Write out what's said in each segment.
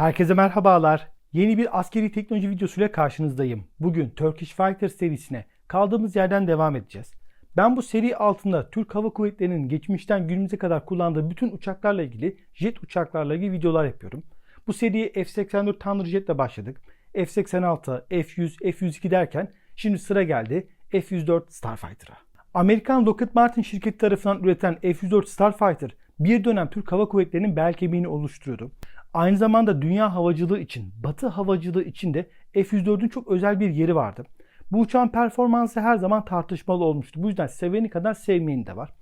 Herkese merhabalar. Yeni bir askeri teknoloji videosuyla karşınızdayım. Bugün Turkish Fighter serisine kaldığımız yerden devam edeceğiz. Ben bu seri altında Türk Hava Kuvvetleri'nin geçmişten günümüze kadar kullandığı bütün uçaklarla ilgili, jet uçaklarla ilgili videolar yapıyorum. Bu seriye F-84 Thunderjet ile başladık. F-86, F-100, F-102 derken şimdi sıra geldi F-104 Starfighter'a. Amerikan Lockheed Martin şirketi tarafından üretilen F-104 Starfighter bir dönem Türk Hava Kuvvetleri'nin bel kemiğini oluşturuyordu. Aynı zamanda dünya havacılığı için, batı havacılığı için de F-104'ün çok özel bir yeri vardı. Bu uçağın performansı her zaman tartışmalı olmuştu. Bu yüzden seveni kadar sevmeyeni de var.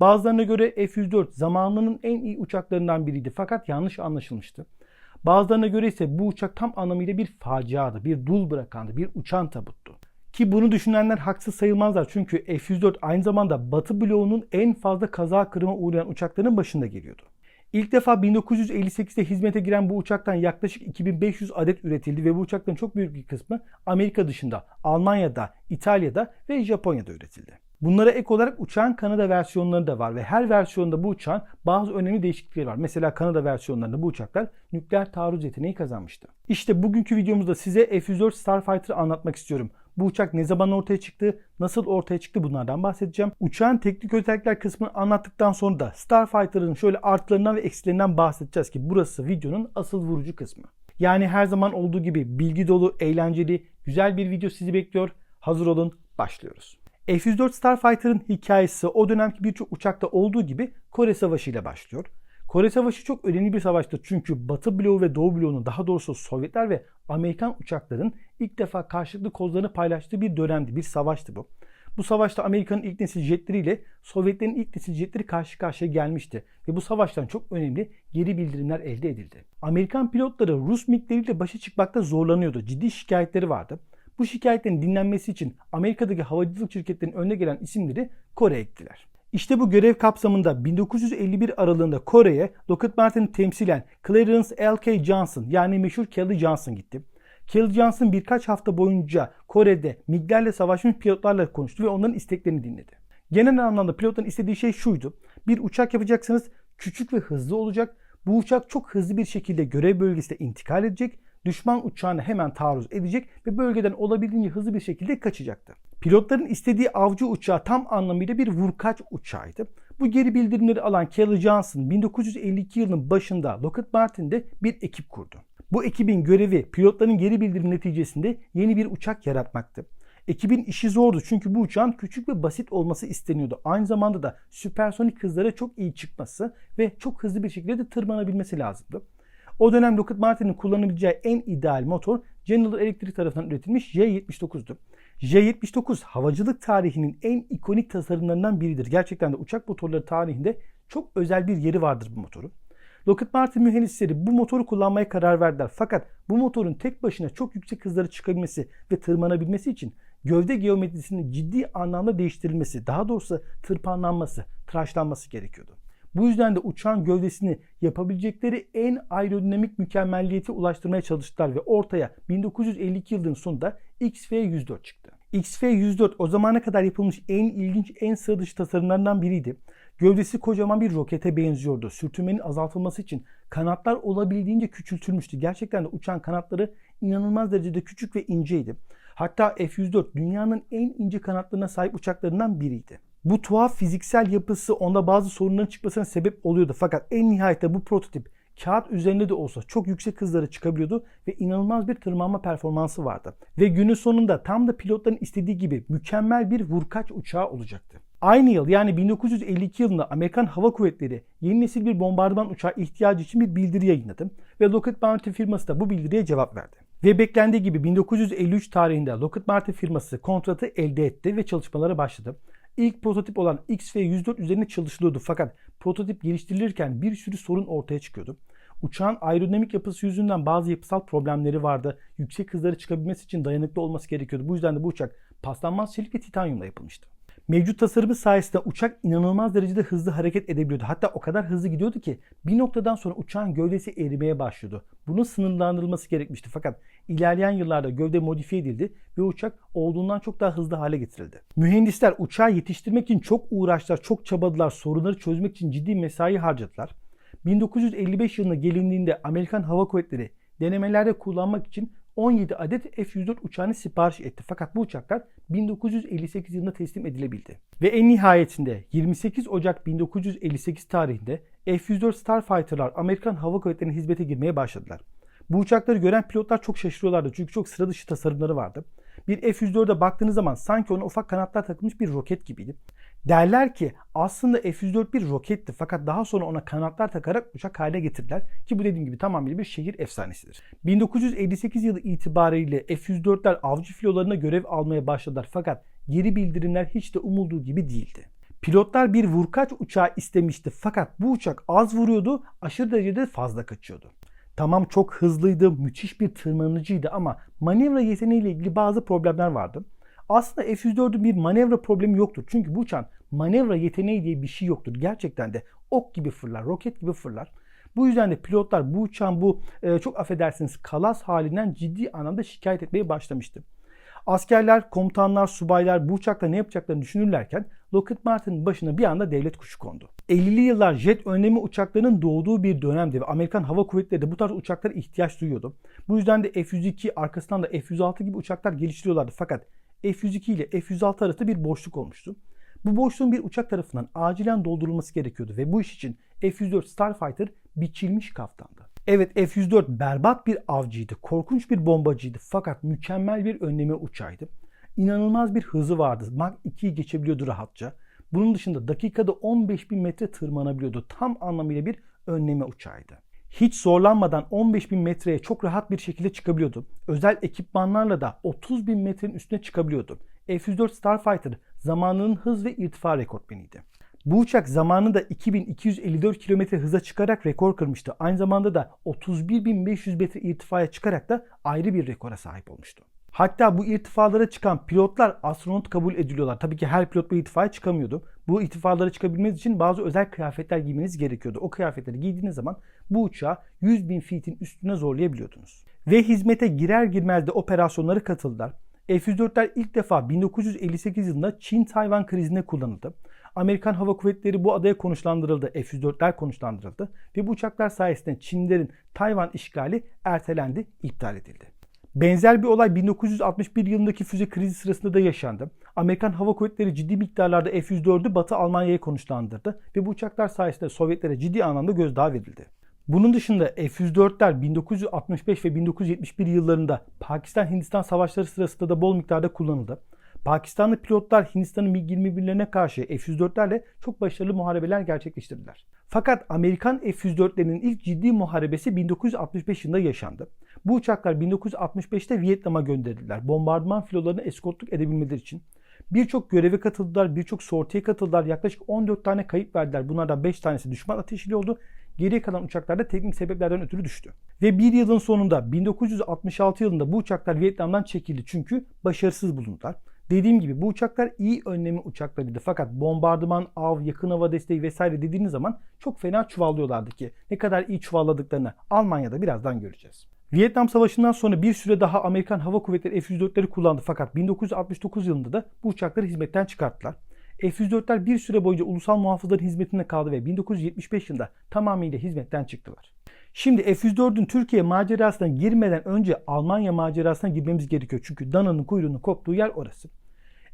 Bazılarına göre F-104 zamanının en iyi uçaklarından biriydi fakat yanlış anlaşılmıştı. Bazılarına göre ise bu uçak tam anlamıyla bir faciadı, bir dul bırakandı, bir uçan tabuttu. Ki bunu düşünenler haksız sayılmazlar çünkü F-104 aynı zamanda Batı bloğunun en fazla kaza kırıma uğrayan uçakların başında geliyordu. İlk defa 1958'de hizmete giren bu uçaktan yaklaşık 2500 adet üretildi ve bu uçakların çok büyük bir kısmı Amerika dışında, Almanya'da, İtalya'da ve Japonya'da üretildi. Bunlara ek olarak uçağın Kanada versiyonları da var ve her versiyonda bu uçağın bazı önemli değişiklikleri var. Mesela Kanada versiyonlarında bu uçaklar nükleer taarruz yeteneği kazanmıştı. İşte bugünkü videomuzda size F-104 Starfighter'ı anlatmak istiyorum. Bu uçak ne zaman ortaya çıktı, nasıl ortaya çıktı bunlardan bahsedeceğim. Uçağın teknik özellikler kısmını anlattıktan sonra da Starfighter'ın şöyle artılarından ve eksilerinden bahsedeceğiz ki burası videonun asıl vurucu kısmı. Yani her zaman olduğu gibi bilgi dolu, eğlenceli, güzel bir video sizi bekliyor. Hazır olun, başlıyoruz. F-104 Starfighter'ın hikayesi o dönemki birçok uçakta olduğu gibi Kore Savaşı ile başlıyor. Kore Savaşı çok önemli bir savaştı çünkü Batı bloğu ve Doğu bloğunun daha doğrusu Sovyetler ve Amerikan uçakların ilk defa karşılıklı kozlarını paylaştığı bir dönemdi, bir savaştı bu. Bu savaşta Amerika'nın ilk nesil jetleriyle Sovyetlerin ilk nesil jetleri karşı karşıya gelmişti ve bu savaştan çok önemli geri bildirimler elde edildi. Amerikan pilotları Rus MiG'leriyle başa çıkmakta zorlanıyordu. Ciddi şikayetleri vardı. Bu şikayetlerin dinlenmesi için Amerika'daki havacılık şirketlerinin önüne gelen isimleri Kore'ye ektiler. İşte bu görev kapsamında 1951 aralığında Kore'ye Lockheed Martin'i temsilen Clarence L.K. Johnson yani meşhur Kelly Johnson gitti. Kelly Johnson birkaç hafta boyunca Kore'de MiG'lerle savaşmış pilotlarla konuştu ve onların isteklerini dinledi. Genel anlamda pilotların istediği şey şuydu. Bir uçak yapacaksınız küçük ve hızlı olacak. Bu uçak çok hızlı bir şekilde görev bölgesine intikal edecek düşman uçağına hemen taarruz edecek ve bölgeden olabildiğince hızlı bir şekilde kaçacaktı. Pilotların istediği avcı uçağı tam anlamıyla bir vurkaç uçağıydı. Bu geri bildirimleri alan Kelly Johnson 1952 yılının başında Lockheed Martin'de bir ekip kurdu. Bu ekibin görevi pilotların geri bildirim neticesinde yeni bir uçak yaratmaktı. Ekibin işi zordu çünkü bu uçağın küçük ve basit olması isteniyordu. Aynı zamanda da süpersonik hızlara çok iyi çıkması ve çok hızlı bir şekilde de tırmanabilmesi lazımdı. O dönem Lockheed Martin'in kullanabileceği en ideal motor General Electric tarafından üretilmiş J-79'du. J-79 havacılık tarihinin en ikonik tasarımlarından biridir. Gerçekten de uçak motorları tarihinde çok özel bir yeri vardır bu motorun. Lockheed Martin mühendisleri bu motoru kullanmaya karar verdiler. Fakat bu motorun tek başına çok yüksek hızlara çıkabilmesi ve tırmanabilmesi için gövde geometrisinin ciddi anlamda değiştirilmesi, daha doğrusu tırpanlanması, tıraşlanması gerekiyordu. Bu yüzden de uçağın gövdesini yapabilecekleri en aerodinamik mükemmelliyete ulaştırmaya çalıştılar ve ortaya 1952 yılının sonunda XF-104 çıktı. XF-104 o zamana kadar yapılmış en ilginç, en sıra dışı tasarımlarından biriydi. Gövdesi kocaman bir rokete benziyordu. Sürtünmenin azaltılması için kanatlar olabildiğince küçültülmüştü. Gerçekten de uçağın kanatları inanılmaz derecede küçük ve inceydi. Hatta F-104 dünyanın en ince kanatlarına sahip uçaklarından biriydi. Bu tuhaf fiziksel yapısı onda bazı sorunların çıkmasına sebep oluyordu. Fakat en nihayetinde bu prototip kağıt üzerinde de olsa çok yüksek hızlara çıkabiliyordu ve inanılmaz bir tırmanma performansı vardı. Ve günün sonunda tam da pilotların istediği gibi mükemmel bir vurkaç uçağı olacaktı. Aynı yıl yani 1952 yılında Amerikan Hava Kuvvetleri yeni nesil bir bombardıman uçağı ihtiyacı için bir bildiri yayınladı ve Lockheed Martin firması da bu bildiriye cevap verdi. Ve beklendiği gibi 1953 tarihinde Lockheed Martin firması kontratı elde etti ve çalışmalara başladı. İlk prototip olan XF-104 üzerine çalışılıyordu fakat prototip geliştirilirken bir sürü sorun ortaya çıkıyordu. Uçağın aerodinamik yapısı yüzünden bazı yapısal problemleri vardı. Yüksek hızlara çıkabilmesi için dayanıklı olması gerekiyordu. Bu yüzden de bu uçak paslanmaz çelik ve titanyumla yapılmıştı. Mevcut tasarımı sayesinde uçak inanılmaz derecede hızlı hareket edebiliyordu. Hatta o kadar hızlı gidiyordu ki bir noktadan sonra uçağın gövdesi erimeye başlıyordu. Bunun sınırlandırılması gerekmişti fakat ilerleyen yıllarda gövde modifiye edildi ve uçak olduğundan çok daha hızlı hale getirildi. Mühendisler uçağı yetiştirmek için çok uğraştılar, çok çabadılar, sorunları çözmek için ciddi mesai harcadılar. 1955 yılına gelindiğinde Amerikan Hava Kuvvetleri denemelerde kullanmak için 17 adet F-104 uçağını sipariş etti. Fakat bu uçaklar 1958 yılında teslim edilebildi. Ve en nihayetinde 28 Ocak 1958 tarihinde F-104 Starfighter'lar Amerikan Hava Kuvvetleri'ne hizmete girmeye başladılar. Bu uçakları gören pilotlar çok şaşırıyorlardı çünkü çok sıra dışı tasarımları vardı. Bir F-104'e baktığınız zaman sanki ona ufak kanatlar takılmış bir roket gibiydi. Derler ki aslında F-104 bir roketti fakat daha sonra ona kanatlar takarak uçak haline getirdiler ki bu dediğim gibi tamamıyla bir şehir efsanesidir. 1958 yılı itibariyle F-104'ler avcı filolarına görev almaya başladılar fakat geri bildirimler hiç de umulduğu gibi değildi. Pilotlar bir vurkaç uçağı istemişti fakat bu uçak az vuruyordu, aşırı derecede fazla kaçıyordu. Tamam çok hızlıydı, müthiş bir tırmanıcıydı ama manevra yeteneğiyle ilgili bazı problemler vardı. Aslında F-104'ün bir manevra problemi yoktur. Çünkü bu uçağın manevra yeteneği diye bir şey yoktur. Gerçekten de ok gibi fırlar, roket gibi fırlar. Bu yüzden de pilotlar bu uçağın bu e, çok affedersiniz kalas halinden ciddi anlamda şikayet etmeye başlamıştı. Askerler, komutanlar, subaylar bu uçakla ne yapacaklarını düşünürlerken Lockheed Martin'in başına bir anda devlet kuşu kondu. 50'li yıllar jet önlemi uçaklarının doğduğu bir dönemdi ve Amerikan Hava Kuvvetleri de bu tarz uçaklara ihtiyaç duyuyordu. Bu yüzden de F-102 arkasından da F-106 gibi uçaklar geliştiriyorlardı fakat F-102 ile F-106 arasında bir boşluk olmuştu. Bu boşluğun bir uçak tarafından acilen doldurulması gerekiyordu ve bu iş için F-104 Starfighter biçilmiş kaftandı. Evet F-104 berbat bir avcıydı, korkunç bir bombacıydı fakat mükemmel bir önleme uçağıydı. İnanılmaz bir hızı vardı. Mach 2'yi geçebiliyordu rahatça. Bunun dışında dakikada 15 bin metre tırmanabiliyordu. Tam anlamıyla bir önleme uçağıydı. Hiç zorlanmadan 15 bin metreye çok rahat bir şekilde çıkabiliyordu. Özel ekipmanlarla da 30 bin metrenin üstüne çıkabiliyordu. F-104 Starfighter zamanının hız ve irtifa rekortmeniydi. Bu uçak zamanında 2254 km hıza çıkarak rekor kırmıştı. Aynı zamanda da 31.500 metre irtifaya çıkarak da ayrı bir rekora sahip olmuştu. Hatta bu irtifalara çıkan pilotlar astronot kabul ediliyorlar. Tabii ki her pilot bu irtifaya çıkamıyordu. Bu irtifalara çıkabilmeniz için bazı özel kıyafetler giymeniz gerekiyordu. O kıyafetleri giydiğiniz zaman bu uçağı 100 bin feet'in üstüne zorlayabiliyordunuz. Ve hizmete girer girmez de operasyonlara katıldılar. F-104'ler ilk defa 1958 yılında Çin-Tayvan krizinde kullanıldı. Amerikan Hava Kuvvetleri bu adaya konuşlandırıldı. F-104'ler konuşlandırıldı. Ve bu uçaklar sayesinde Çinlilerin Tayvan işgali ertelendi, iptal edildi. Benzer bir olay 1961 yılındaki füze krizi sırasında da yaşandı. Amerikan Hava Kuvvetleri ciddi miktarlarda F-104'ü Batı Almanya'ya konuşlandırdı ve bu uçaklar sayesinde Sovyetlere ciddi anlamda gözdağı verildi. Bunun dışında F-104'ler 1965 ve 1971 yıllarında Pakistan-Hindistan savaşları sırasında da bol miktarda kullanıldı. Pakistanlı pilotlar Hindistan'ın MiG-21'lerine karşı F-104'lerle çok başarılı muharebeler gerçekleştirdiler. Fakat Amerikan F-104'lerinin ilk ciddi muharebesi 1965 yılında yaşandı. Bu uçaklar 1965'te Vietnam'a gönderildiler. Bombardıman filolarını eskortluk edebilmeleri için. Birçok göreve katıldılar, birçok sortiye katıldılar. Yaklaşık 14 tane kayıp verdiler. Bunlardan 5 tanesi düşman ateşiyle oldu. Geriye kalan uçaklar da teknik sebeplerden ötürü düştü. Ve bir yılın sonunda 1966 yılında bu uçaklar Vietnam'dan çekildi çünkü başarısız bulundular. Dediğim gibi bu uçaklar iyi önlemi uçaklarıydı fakat bombardıman, av, yakın hava desteği vesaire dediğiniz zaman çok fena çuvallıyorlardı ki ne kadar iyi çuvalladıklarını Almanya'da birazdan göreceğiz. Vietnam Savaşı'ndan sonra bir süre daha Amerikan Hava Kuvvetleri F-104'leri kullandı fakat 1969 yılında da bu uçakları hizmetten çıkarttılar. F-104'ler bir süre boyunca ulusal muhafızların hizmetinde kaldı ve 1975 yılında tamamıyla hizmetten çıktılar. Şimdi F-104'ün Türkiye macerasına girmeden önce Almanya macerasına girmemiz gerekiyor. Çünkü dananın kuyruğunu koptuğu yer orası.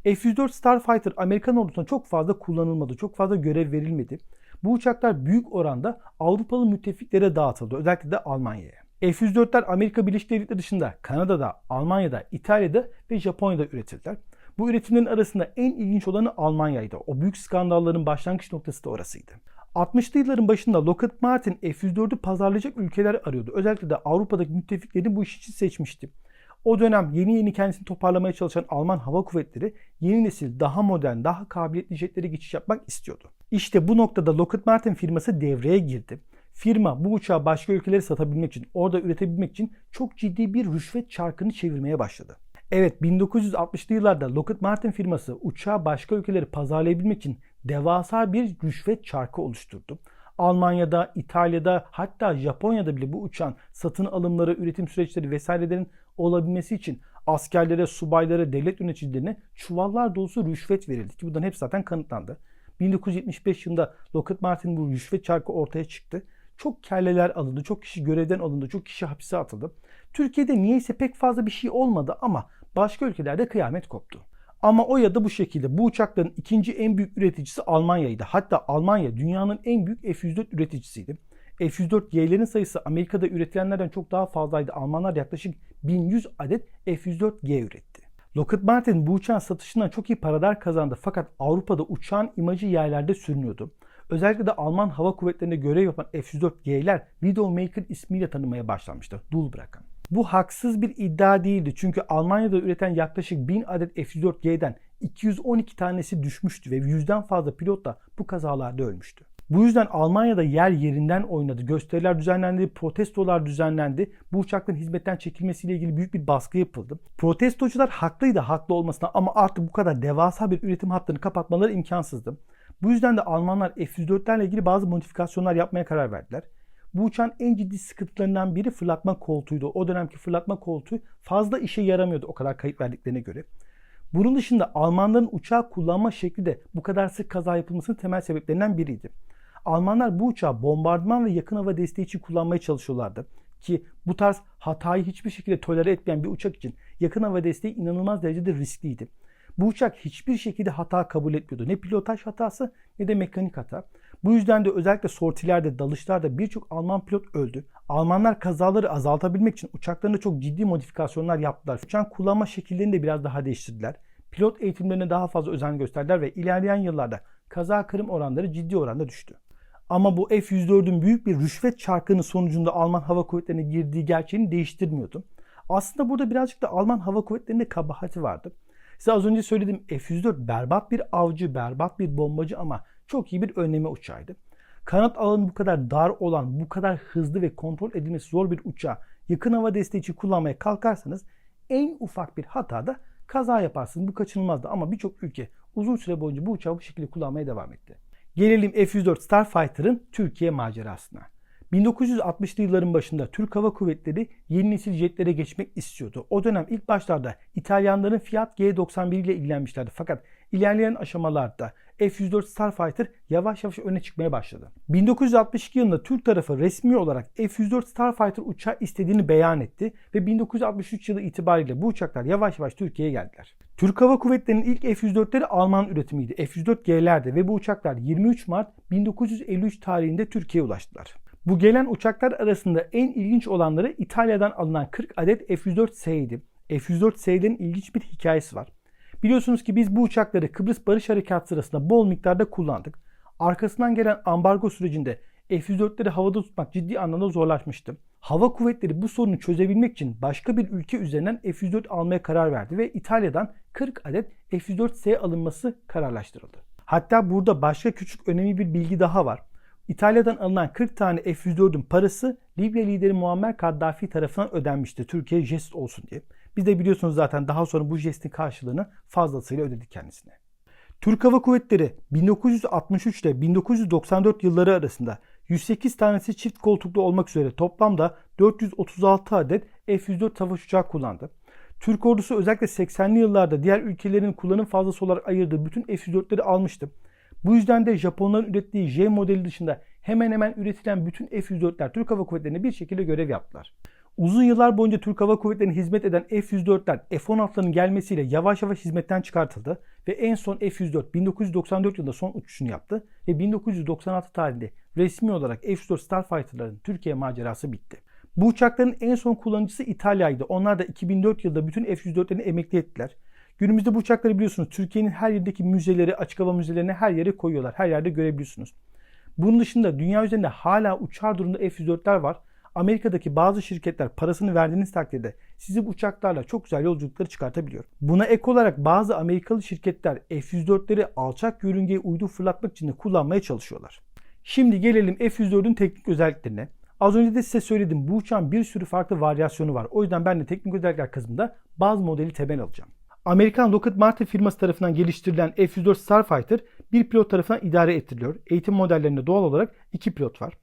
F-104 Starfighter Amerikan ordusuna çok fazla kullanılmadı. Çok fazla görev verilmedi. Bu uçaklar büyük oranda Avrupalı müttefiklere dağıtıldı. Özellikle de Almanya'ya. F-104'ler Amerika Birleşik Devletleri dışında Kanada'da, Almanya'da, İtalya'da ve Japonya'da üretildiler. Bu üretimlerin arasında en ilginç olanı Almanya'ydı. O büyük skandalların başlangıç noktası da orasıydı. 60'lı yılların başında Lockheed Martin F-104'ü pazarlayacak ülkeler arıyordu. Özellikle de Avrupa'daki müttefiklerini bu iş için seçmişti. O dönem yeni yeni kendisini toparlamaya çalışan Alman Hava Kuvvetleri yeni nesil daha modern, daha kabiliyetli jetlere geçiş yapmak istiyordu. İşte bu noktada Lockheed Martin firması devreye girdi. Firma bu uçağı başka ülkelere satabilmek için, orada üretebilmek için çok ciddi bir rüşvet çarkını çevirmeye başladı. Evet 1960'lı yıllarda Lockheed Martin firması uçağı başka ülkeleri pazarlayabilmek için devasa bir rüşvet çarkı oluşturdu. Almanya'da, İtalya'da hatta Japonya'da bile bu uçağın satın alımları, üretim süreçleri vesairelerin olabilmesi için askerlere, subaylara, devlet yöneticilerine çuvallar dolusu rüşvet verildi ki bunların hepsi zaten kanıtlandı. 1975 yılında Lockheed Martin bu rüşvet çarkı ortaya çıktı. Çok kelleler alındı, çok kişi görevden alındı, çok kişi hapise atıldı. Türkiye'de niyeyse pek fazla bir şey olmadı ama başka ülkelerde kıyamet koptu. Ama o ya da bu şekilde bu uçakların ikinci en büyük üreticisi Almanya'ydı. Hatta Almanya dünyanın en büyük F-104 üreticisiydi. F-104G'lerin sayısı Amerika'da üretilenlerden çok daha fazlaydı. Almanlar yaklaşık 1100 adet F-104G üretti. Lockheed Martin bu uçağın satışından çok iyi paralar kazandı fakat Avrupa'da uçağın imajı yerlerde sürünüyordu. Özellikle de Alman Hava Kuvvetleri'nde görev yapan F-104G'ler Widowmaker ismiyle tanınmaya başlanmıştı. Dul bırakan. Bu haksız bir iddia değildi çünkü Almanya'da üreten yaklaşık 1000 adet F-104G'den 212 tanesi düşmüştü ve yüzden fazla pilot da bu kazalarda ölmüştü. Bu yüzden Almanya'da yer yerinden oynadı. Gösteriler düzenlendi, protestolar düzenlendi. Bu uçakların hizmetten çekilmesiyle ilgili büyük bir baskı yapıldı. Protestocular haklıydı haklı olmasına ama artık bu kadar devasa bir üretim hattını kapatmaları imkansızdı. Bu yüzden de Almanlar F-104'lerle ilgili bazı modifikasyonlar yapmaya karar verdiler. Bu uçağın en ciddi sıkıntılarından biri fırlatma koltuğuydu. O dönemki fırlatma koltuğu fazla işe yaramıyordu o kadar kayıp verdiklerine göre. Bunun dışında Almanların uçağı kullanma şekli de bu kadar sık kaza yapılmasının temel sebeplerinden biriydi. Almanlar bu uçağı bombardıman ve yakın hava desteği için kullanmaya çalışıyorlardı. Ki bu tarz hatayı hiçbir şekilde tolere etmeyen bir uçak için yakın hava desteği inanılmaz derecede riskliydi. Bu uçak hiçbir şekilde hata kabul etmiyordu. Ne pilotaj hatası ne de mekanik hata. Bu yüzden de özellikle sortilerde, dalışlarda birçok Alman pilot öldü. Almanlar kazaları azaltabilmek için uçaklarında çok ciddi modifikasyonlar yaptılar. Uçağın kullanma şekillerini de biraz daha değiştirdiler. Pilot eğitimlerine daha fazla özen gösterdiler ve ilerleyen yıllarda kaza kırım oranları ciddi oranda düştü. Ama bu F-104'ün büyük bir rüşvet çarkının sonucunda Alman Hava Kuvvetleri'ne girdiği gerçeğini değiştirmiyordu. Aslında burada birazcık da Alman Hava Kuvvetleri'nde kabahati vardı. Size az önce söyledim F-104 berbat bir avcı, berbat bir bombacı ama çok iyi bir önleme uçağıydı. Kanat alanı bu kadar dar olan, bu kadar hızlı ve kontrol edilmesi zor bir uçağı yakın hava desteği için kullanmaya kalkarsanız en ufak bir hatada kaza yaparsınız. Bu kaçınılmazdı ama birçok ülke uzun süre boyunca bu uçağı bu şekilde kullanmaya devam etti. Gelelim F-104 Starfighter'ın Türkiye macerasına. 1960'lı yılların başında Türk Hava Kuvvetleri yeni nesil jetlere geçmek istiyordu. O dönem ilk başlarda İtalyanların Fiat G91 ile ilgilenmişlerdi. Fakat ilerleyen aşamalarda F-104 Starfighter yavaş yavaş öne çıkmaya başladı. 1962 yılında Türk tarafı resmi olarak F-104 Starfighter uçağı istediğini beyan etti ve 1963 yılı itibariyle bu uçaklar yavaş yavaş Türkiye'ye geldiler. Türk Hava Kuvvetleri'nin ilk F-104'leri Alman üretimiydi. F-104G'lerdi ve bu uçaklar 23 Mart 1953 tarihinde Türkiye'ye ulaştılar. Bu gelen uçaklar arasında en ilginç olanları İtalya'dan alınan 40 adet F-104S idi. F-104S'lerin ilginç bir hikayesi var. Biliyorsunuz ki biz bu uçakları Kıbrıs Barış Harekatı sırasında bol miktarda kullandık. Arkasından gelen ambargo sürecinde F-104'leri havada tutmak ciddi anlamda zorlaşmıştı. Hava kuvvetleri bu sorunu çözebilmek için başka bir ülke üzerinden F-104 almaya karar verdi ve İtalya'dan 40 adet F-104S alınması kararlaştırıldı. Hatta burada başka küçük önemli bir bilgi daha var. İtalya'dan alınan 40 tane F-104'ün parası Libya lideri Muammer Kaddafi tarafından ödenmişti. Türkiye jest olsun diye. Biz de biliyorsunuz zaten daha sonra bu jestin karşılığını fazlasıyla ödedik kendisine. Türk Hava Kuvvetleri 1963 ile 1994 yılları arasında 108 tanesi çift koltuklu olmak üzere toplamda 436 adet F-104 savaş uçağı kullandı. Türk ordusu özellikle 80'li yıllarda diğer ülkelerin kullanım fazlası olarak ayırdığı bütün F-104'leri almıştı. Bu yüzden de Japonların ürettiği J modeli dışında hemen hemen üretilen bütün F-104'ler Türk Hava Kuvvetleri'ne bir şekilde görev yaptılar. Uzun yıllar boyunca Türk Hava Kuvvetleri'ne hizmet eden F-104'ler F-16'ların gelmesiyle yavaş yavaş hizmetten çıkartıldı ve en son F-104 1994 yılında son uçuşunu yaptı ve 1996 tarihinde resmi olarak F-104 Starfighter'ların Türkiye macerası bitti. Bu uçakların en son kullanıcısı İtalya'ydı. Onlar da 2004 yılında bütün F-104'lerini emekli ettiler. Günümüzde bu uçakları biliyorsunuz Türkiye'nin her yerindeki müzeleri, açık hava müzelerine her yere koyuyorlar. Her yerde görebiliyorsunuz. Bunun dışında dünya üzerinde hala uçar durumda F-104'ler var. Amerika'daki bazı şirketler parasını verdiğiniz takdirde sizi bu uçaklarla çok güzel yolculukları çıkartabiliyor. Buna ek olarak bazı Amerikalı şirketler F-104'leri alçak yörüngeye uydu fırlatmak için de kullanmaya çalışıyorlar. Şimdi gelelim F-104'ün teknik özelliklerine. Az önce de size söyledim bu uçağın bir sürü farklı varyasyonu var. O yüzden ben de teknik özellikler kısmında bazı modeli temel alacağım. Amerikan Lockheed Martin firması tarafından geliştirilen F-104 Starfighter bir pilot tarafından idare ettiriliyor. Eğitim modellerinde doğal olarak iki pilot var.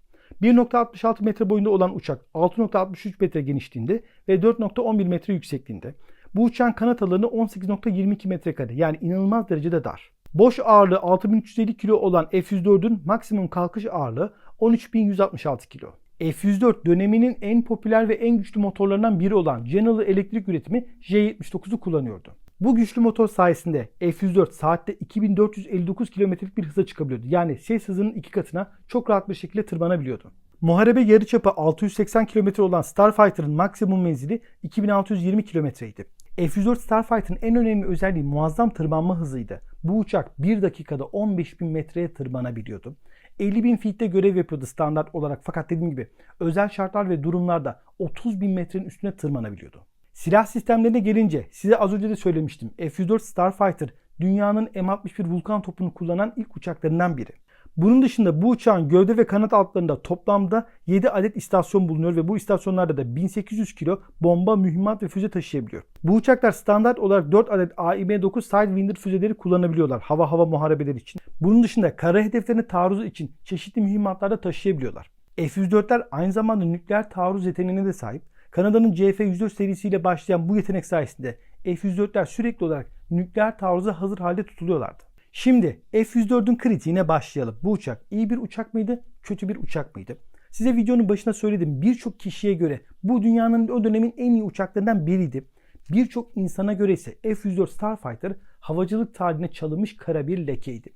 1.66 metre boyunda olan uçak 6.63 metre genişliğinde ve 4.11 metre yüksekliğinde. Bu uçağın kanat alanı 18.22 metrekare yani inanılmaz derecede dar. Boş ağırlığı 6350 kilo olan F-104'ün maksimum kalkış ağırlığı 13.166 kilo. F-104 döneminin en popüler ve en güçlü motorlarından biri olan General Electric üretimi J79'u kullanıyordu. Bu güçlü motor sayesinde F-104 saatte 2459 kilometrelik bir hıza çıkabiliyordu. Yani ses hızının iki katına çok rahat bir şekilde tırmanabiliyordu. Muharebe yarıçapı 680 km olan Starfighter'ın maksimum menzili 2620 kilometreydi. F-104 Starfighter'ın en önemli özelliği muazzam tırmanma hızıydı. Bu uçak 1 dakikada 15.000 metreye tırmanabiliyordu. 50.000 feet'te görev yapıyordu standart olarak fakat dediğim gibi özel şartlar ve durumlarda 30.000 metrenin üstüne tırmanabiliyordu. Silah sistemlerine gelince size az önce de söylemiştim. F-104 Starfighter dünyanın M61 Vulkan topunu kullanan ilk uçaklarından biri. Bunun dışında bu uçağın gövde ve kanat altlarında toplamda 7 adet istasyon bulunuyor ve bu istasyonlarda da 1800 kilo bomba, mühimmat ve füze taşıyabiliyor. Bu uçaklar standart olarak 4 adet AIM-9 Sidewinder füzeleri kullanabiliyorlar hava hava muharebeleri için. Bunun dışında kara hedeflerine taarruz için çeşitli mühimmatlar da taşıyabiliyorlar. F-104'ler aynı zamanda nükleer taarruz yeteneğine de sahip. Kanada'nın CF-104 serisiyle başlayan bu yetenek sayesinde F-104'ler sürekli olarak nükleer taarruza hazır halde tutuluyorlardı. Şimdi F-104'ün kritiğine başlayalım. Bu uçak iyi bir uçak mıydı, kötü bir uçak mıydı? Size videonun başına söyledim. Birçok kişiye göre bu dünyanın o dönemin en iyi uçaklarından biriydi. Birçok insana göre ise F-104 Starfighter havacılık tarihine çalınmış kara bir lekeydi.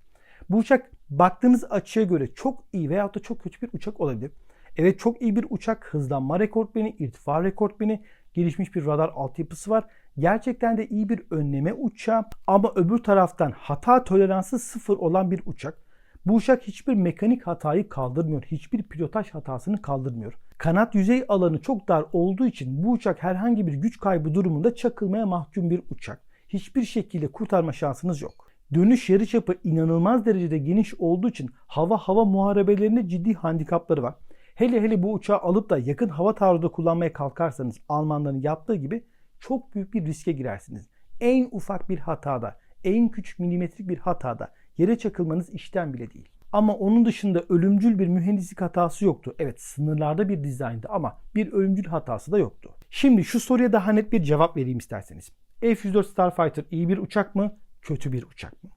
Bu uçak baktığınız açıya göre çok iyi veyahut da çok kötü bir uçak olabilir. Evet çok iyi bir uçak, hızlanma rekortmeni, irtifa rekortmeni, gelişmiş bir radar altyapısı var. Gerçekten de iyi bir önleme uçağı ama öbür taraftan hata toleransı sıfır olan bir uçak. Bu uçak hiçbir mekanik hatayı kaldırmıyor. Hiçbir pilotaj hatasını kaldırmıyor. Kanat yüzey alanı çok dar olduğu için bu uçak herhangi bir güç kaybı durumunda çakılmaya mahkum bir uçak. Hiçbir şekilde kurtarma şansınız yok. Dönüş yarıçapı inanılmaz derecede geniş olduğu için hava hava muharebelerinde ciddi handikapları var. Hele hele bu uçağı alıp da yakın hava taarruzu kullanmaya kalkarsanız Almanların yaptığı gibi çok büyük bir riske girersiniz. En ufak bir hatada, en küçük milimetrik bir hatada yere çakılmanız işten bile değil. Ama onun dışında ölümcül bir mühendislik hatası yoktu. Evet sınırlarda bir dizayndı ama bir ölümcül hatası da yoktu. Şimdi şu soruya daha net bir cevap vereyim isterseniz. F-104 Starfighter iyi bir uçak mı, kötü bir uçak mı?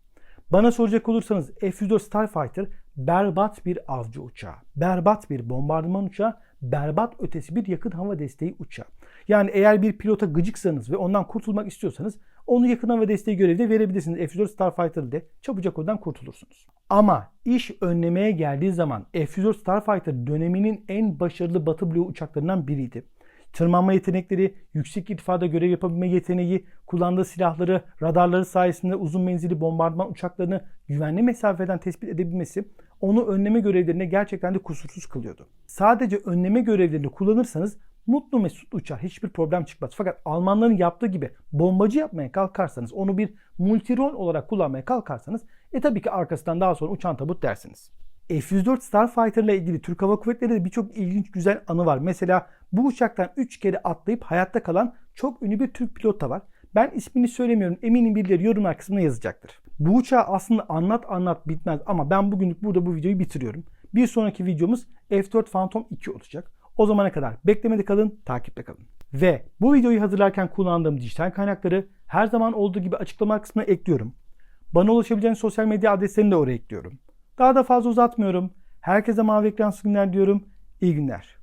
Bana soracak olursanız F-104 Starfighter berbat bir avcı uçağı, berbat bir bombardıman uçağı, berbat ötesi bir yakın hava desteği uçağı. Yani eğer bir pilota gıcıksanız ve ondan kurtulmak istiyorsanız onu yakın hava desteği görevde verebilirsiniz. F-104 Starfighter ile çabucak ondan kurtulursunuz. Ama iş önlemeye geldiği zaman F-104 Starfighter döneminin en başarılı Batı Blue uçaklarından biriydi. Tırmanma yetenekleri, yüksek irtifada görev yapabilme yeteneği, kullandığı silahları, radarları sayesinde uzun menzilli bombardıman uçaklarını güvenli mesafeden tespit edebilmesi onu önleme görevlerine gerçekten de kusursuz kılıyordu. Sadece önleme görevlerini kullanırsanız mutlu mesut uçar. Hiçbir problem çıkmaz. Fakat Almanların yaptığı gibi bombacı yapmaya kalkarsanız, onu bir multirol olarak kullanmaya kalkarsanız e tabii ki arkasından daha sonra uçan tabut dersiniz. F-104 Starfighter ile ilgili Türk Hava Kuvvetleri de birçok ilginç güzel anı var. Mesela bu uçaktan 3 kere atlayıp hayatta kalan çok ünlü bir Türk pilot da var. Ben ismini söylemiyorum. Eminim birileri yorumlar kısmına yazacaktır. Bu uçağı aslında anlat anlat bitmez ama ben bugünlük burada bu videoyu bitiriyorum. Bir sonraki videomuz F4 Phantom 2 olacak. O zamana kadar beklemede kalın, takipte kalın. Ve bu videoyu hazırlarken kullandığım dijital kaynakları her zaman olduğu gibi açıklama kısmına ekliyorum. Bana ulaşabileceğiniz sosyal medya adreslerini de oraya ekliyorum. Daha da fazla uzatmıyorum. Herkese mavi ekran günler diyorum. İyi günler.